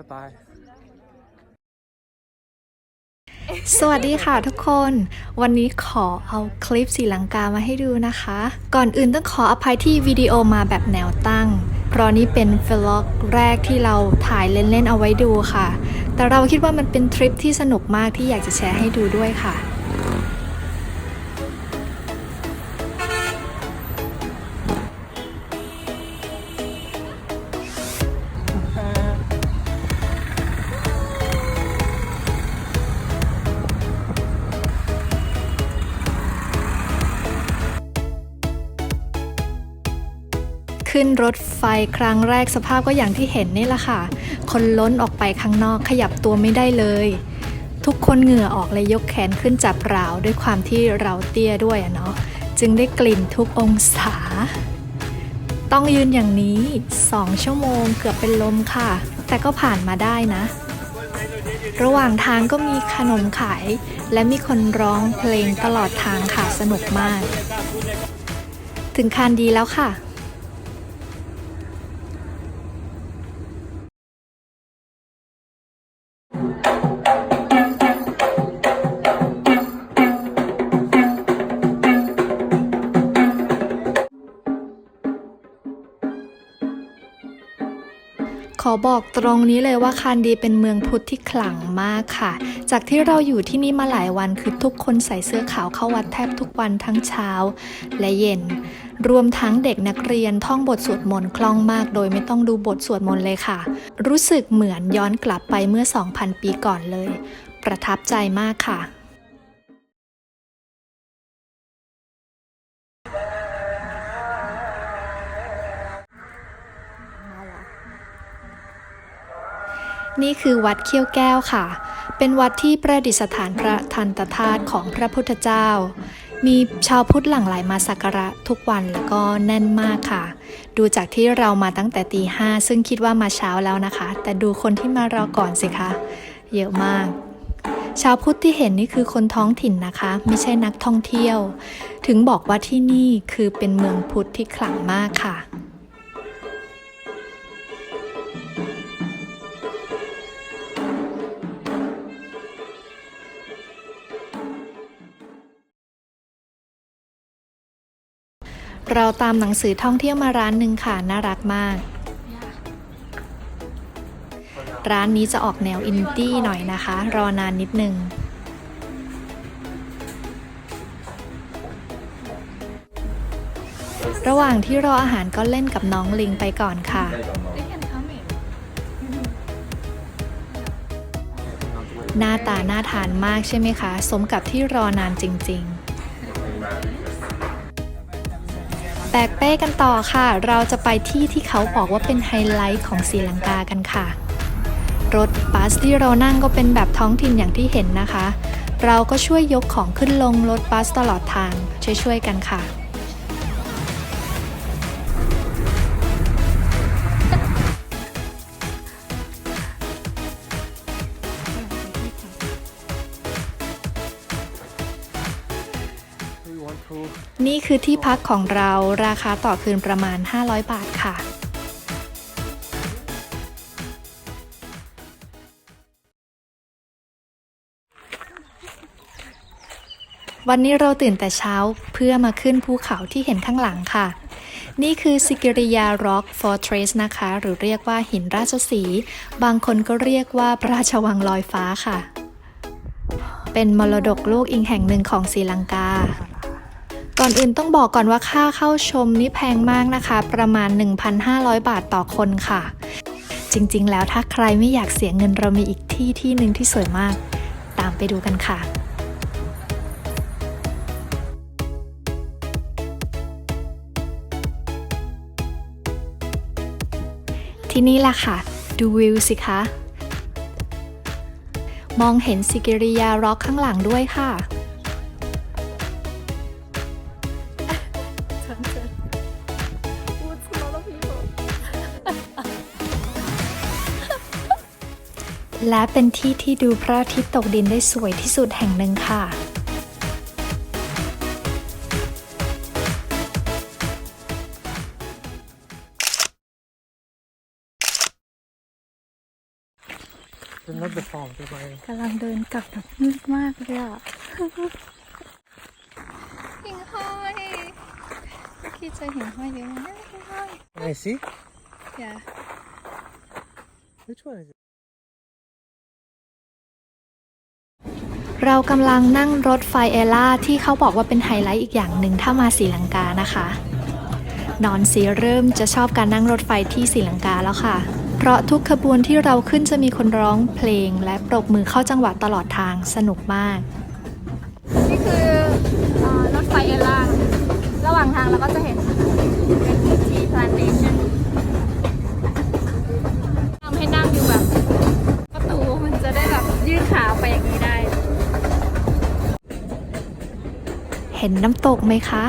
ายบายสวัสดีค่ะทุกคน วันนี้ขอเอาคลิปสีลังกามาให้ดูนะคะ ก่อนอื่นต้องขออภัยที่วิดีโอมาแบบแนวตั้ง เพราะนี่เป็นฟล็อกแรกที่เราถ่ายเล่นๆเอาไว้ดูค่ะ แต่เราคิดว่ามันเป็นทริปที่สนุกมากที่อยากจะแชร์ให้ดูด้วยค่ะ ขึ้นรถไฟครั้งแรกสภาพก็อย่างที่เห็นนี่แหละค่ะ คนล้นออกไปข้างนอกขยับตัวไม่ได้เลย ทุกคนเหงื่อออกเลยยกแขนขึ้นจับราวด้วยความที่เราเตี้ยด้วยอะเนาะจึงได้กลิ่นทุกองศา ต้องยืนอย่างนี้ 2 ชั่วโมงเกือบเป็นลมค่ะ แต่ก็ผ่านมาได้นะ ระหว่างทางก็มีขนมขาย และมีคนร้องเพลงตลอดทางค่ะสนุกมาก ถึงคานดีแล้วค่ะ อบอกตรงนี้เลยว่าคานดีเป็นเมืองพุทธที่ขลังมากค่ะ จากที่เราอยู่ที่นี่มาหลายวันคือทุกคนใส่เสื้อขาวเข้าวัดแทบทุกวันทั้งเช้าและเย็น รวมทั้งเด็กนักเรียนท่องบทสวดมนต์คล่องมาก โดยไม่ต้องดูบทสวดมนต์เลยค่ะ รู้สึกเหมือนย้อนกลับไปเมื่อ 2,000 ปีก่อนเลย ประทับใจมากค่ะ นี่คือวัดเขี้ยวแก้วค่ะ เป็นวัดที่ประดิษฐานพระทันตธาตุของพระพุทธเจ้า มีชาวพุทธหลั่งไหลมาสักการะทุกวันแล้วก็แน่นมากค่ะ ดูจากที่เรามาตั้งแต่ตีห้าซึ่งคิดว่ามาเช้าแล้วนะคะ แต่ดูคนที่มารอก่อนสิคะ เยอะมากชาวพุทธที่เห็นนี่คือคนท้องถิ่นนะคะ ไม่ใช่นักท่องเที่ยว ถึงบอกว่าที่นี่คือเป็นเมืองพุทธที่ขลังมากค่ะ เราตามหนังสือท่องเที่ยวมาร้านหนึ่งค่ะ น่ารักมาก ร้านนี้จะออกแนวอินดี้หน่อยนะคะ รอนานนิดนึง ระหว่างที่รออาหารก็เล่นกับน้องลิงไปก่อนค่ะ หน้าตาน่าทานมากใช่ไหมคะ สมกับที่รอนานจริง ๆ แบกเป้กันต่อค่ะ เราจะไปที่ที่เขาบอกว่าเป็นไฮไลท์ของศรีลังกากันค่ะ รถบัสที่เรานั่งก็เป็นแบบท้องถิ่นอย่างที่เห็นนะคะ เราก็ช่วยยกของขึ้นลงรถบัสตลอดทางช่วยๆกันค่ะ นี่คือที่พักของเราราคาต่อคืนประมาณ 500 บาทค่ะ วันนี้เราตื่นแต่เช้าเพื่อมาขึ้นภูเขาที่เห็นข้างหลังค่ะ นี่คือสิกิริยา Rock Fortress นะคะ หรือเรียกว่าหินราชสี บางคนก็เรียกว่าพระราชวังลอยฟ้าค่ะ เป็นมรดกโลกอีกแห่งหนึ่งของศรีลังกา ก่อนอื่นต้องบอกก่อนว่าค่าเข้าชมนี่แพงมากนะคะ ประมาณ 1,500 บาทต่อคนค่ะ จริงๆ แล้วถ้าใครไม่อยากเสียเงินเรามีอีกที่ที่หนึ่งที่สวยมาก ตามไปดูกันค่ะที่นี่ล่ะค่ะ ดูวิวสิคะ มองเห็นสิกิริยาร็อกข้างหลังด้วยค่ะ และเป็นที่ที่ดูพระอาทิตย์ตกดินได้สวยที่สุดแห่งหนึ่งค่ะเป็นไง not the fall จะไปกำลังเดินกลับแบบมืดมากเลยอะ หิ่งห้อย เมื่อกี้เจอหิ่งห้อยเยอะมากหิ่งห้อย I see yeah which one is it เรากำลังนั่งรถไฟเอล่าที่เขาบอกว่าเป็นไฮไลท์อีกอย่างหนึ่งถ้ามาศรีลังกานะคะ นอนซีเริ่มจะชอบการนั่งรถไฟที่ศรีลังกาแล้วค่ะ เพราะทุกขบวนที่เราขึ้นจะมีคนร้องเพลงและปรบมือเข้าจังหวะตลอดทางสนุกมาก นี่คือเอ่อรถไฟเอล่า ราก็จะเห็นเป็นที plantation ทำให้นั่งอยู่แบบ ประตูมันจะได้แบบยืดขาไปอย่างนี้ได้ เห็นน้ำตกไหมคะ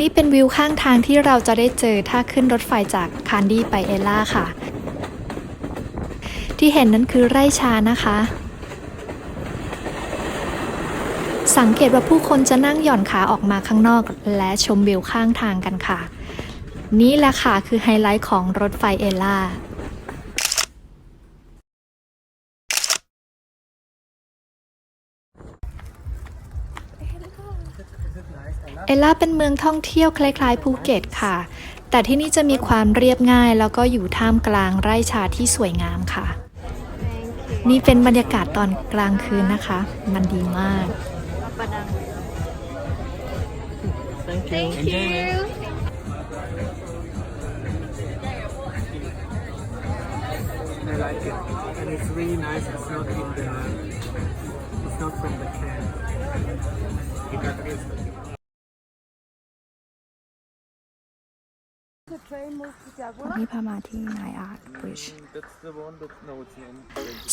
นี่เป็นวิวข้างทางที่เราจะได้เจอถ้าขึ้นรถไฟจากคานดี้ไปเอล่าค่ะ ที่เห็นนั้นคือไร่ชานะคะ สังเกตว่าผู้คนจะนั่งหย่อนขาออกมาข้างนอก และชมวิวข้างทางกันค่ะ นี่แหละค่ะคือไฮไลท์ของรถไฟเอล่าเอล่าเป็นเมืองท่องเที่ยวคล้ายๆภูเก็ตค่ะ แต่ที่นี่จะมีความเรียบง่าย แล้วก็อยู่ท่ามกลางไร่ชาที่สวยงามค่ะ นี่เป็นบรรยากาศตอนกลางคืนนะคะ มันดีมาก thank you. Enjoy man I like it. And it's really nice. It's not in the นี่พามาที่นายอาร์ตบริดจ์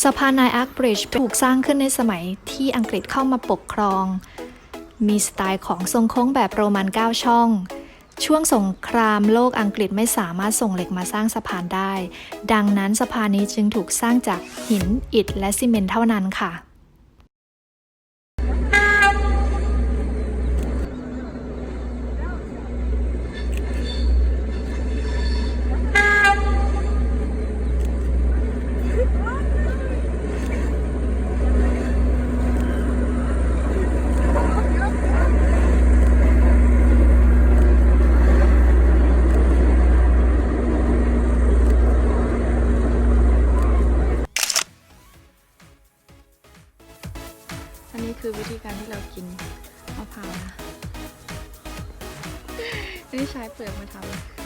สะพานนายอาร์คบริดจ์ถูกสร้างขึ้นในสมัยที่อังกฤษเข้ามาปกครอง มีสไตล์ของทรงโค้งแบบโรมัน 9 ช่อง ช่วงสงครามโลกอังกฤษไม่สามารถส่งเหล็กมาสร้างสะพานได้ ดังนั้นสะพานนี้จึงถูกสร้างจากหินอิฐและซีเมนต์เท่านั้นค่ะ อันนี้คือวิธีการที่เรากินมะพร้าวนะอันนี้ใช้เปลือกมาทำ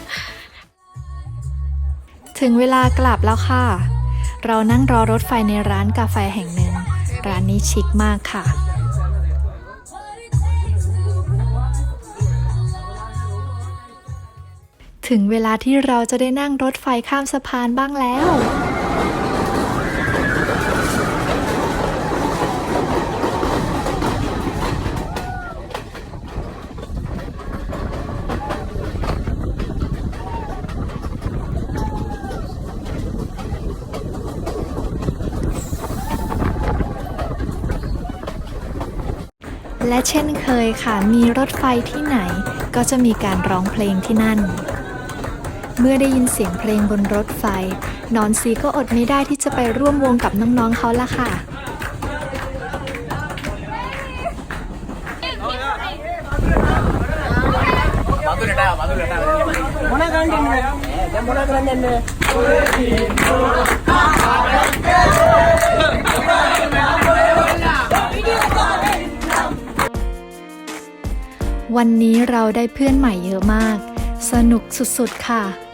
ถึงเวลากลับแล้วค่ะ เรานั่งรอรถไฟในร้านกาแฟแห่งหนึ่ง ร้านนี้ชิคมากค่ะถึงเวลาที่เราจะได้นั่งรถไฟข้ามสะพานบ้างแล้ว และเช่นเคยค่ะ มีรถไฟที่ไหน ก็จะมีการร้องเพลงที่นั่น เมื่อได้ยินเสียงเพลงบนรถไฟ นอนซีก็อดไม่ได้ที่จะไปร่วมวงกับน้องๆเขาละค่ะ วันนี้เราได้เพื่อนใหม่เยอะมาก สนุกสุดๆค่ะ